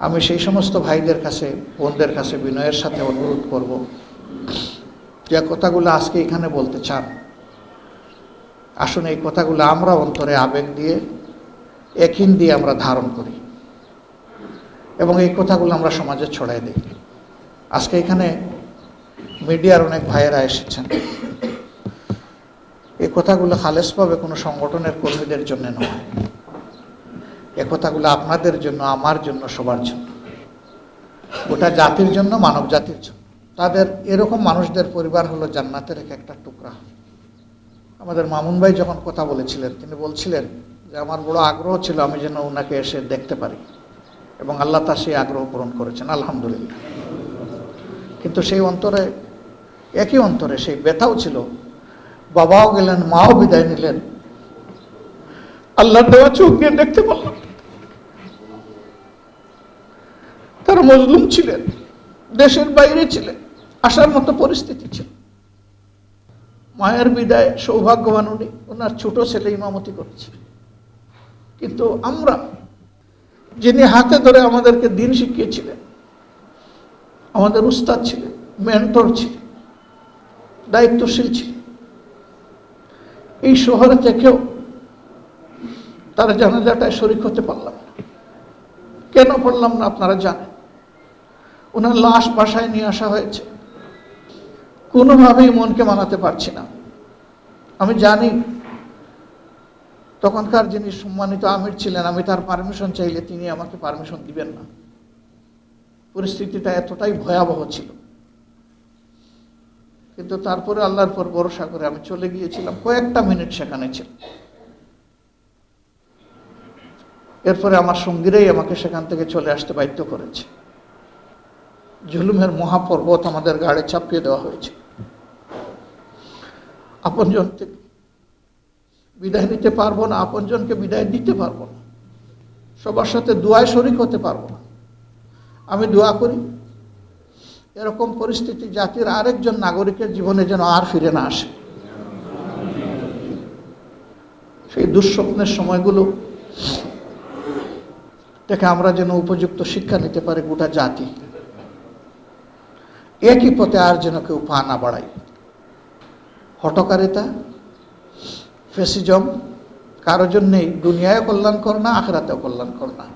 আমি সেই সমস্ত ভাইদের কাছে, বোনদের কাছে বিনয়ের সাথে অনুরোধ করব। যে কথাগুলো আজকে এখানে বলতে চান, আসুন এই কথাগুলো আমরা অন্তরে আবেগ দিয়ে, একিন দিয়ে আমরা ধারণ করি এবং এই কথাগুলো আমরা সমাজে ছড়াই দিই। আজকে এখানে মিডিয়ার অনেক ভাইয়েরা এসেছেন। এই কথাগুলো খালেসভাবে কোনো সংগঠনের কর্মীদের জন্য নয়। এ কথাগুলো আপনাদের জন্য, আমার জন্য, সবার জন্য। গোটা জাতির জন্য, মানব জাতির জন্য। তাদের এরকম মানুষদের পরিবার হলো জান্নাতের এক একটা টুকরা। আমাদের মামুন ভাই যখন কথা বলেছিলেন, তিনি বলছিলেন যে, আমার বড় আগ্রহ ছিল আমি যেন ওনাকে এসে দেখতে পারি। এবং আল্লাহ তার সেই আগ্রহ পূরণ করেছেন, আলহামদুলিল্লাহ। কিন্তু সেই অন্তরে, একই অন্তরে সেই ব্যথাও ছিল। বাবাও গেলেন, মাও বিদায় নিলেন। আল্লাহ দেওয়া চোখ দিয়ে দেখতে পারলাম না। তারা মজলুম ছিলেন, দেশের বাইরে ছিলেন, আসার মতো পরিস্থিতি ছিল। মায়ের বিদায় সৌভাগ্যবান উনি, ওনার ছোট ছেলে ইমামতি করছে। কিন্তু আমরা, যিনি হাতে ধরে আমাদেরকে দিন শিখিয়েছিলেন, আমাদের উস্তাদ ছিলেন, মেন্টর ছিলেন, দায়িত্বশীল ছিলেন। এই শহরে থেকেও তারা জানাজাটায় শরিক হতে পারলাম কেন পড়লাম না আপনারা জানেন? ওনার লাশ বাসায় নিয়ে আসা হয়েছে। কোনোভাবেই মনকে মানাতে পারছি না। আমি জানি তখনকার যিনি সম্মানিত আমির ছিলেন, আমি তার পারমিশন চাইলে তিনি আমাকে পারমিশন দিবেন না। পরিস্থিতিটা এতটাই ভয়াবহ ছিল। কিন্তু তারপরে আল্লাহর পর ভরসা করে আমি চলে গিয়েছিলাম। কয়েকটা মিনিট সেখানে ছিল। এরপরে আমার সঙ্গীরাই আমাকে সেখান থেকে চলে আসতে বাধ্য করেছে। জুলুমের মহাপর্বত আমাদের গাড়ে চাপিয়ে দেওয়া হয়েছে। আপনজন থেকে বিদায় নিতে পারব না, আপনজনকে বিদায় দিতে পারব না। সবার সাথে দোয়ায় শরিক হতে পারব না। আমি দোয়া করি। এরকম পরিস্থিতি জাতির আরেকজন নাগরিকের জীবনে যেন আর ফিরে না আসে। সেই দুঃস্বপ্নের সময়গুলো থেকে আমরা যেন উপযুক্ত শিক্ষা নিতে পারি গোটা জাতি। একই পথে আর যেন কেউ পা না বাড়াই হটকারিতা ফেসিজম কারও জন্যেই দুনিয়ায় কল্যাণ কর না, আখরাতেও কল্যাণ কর না।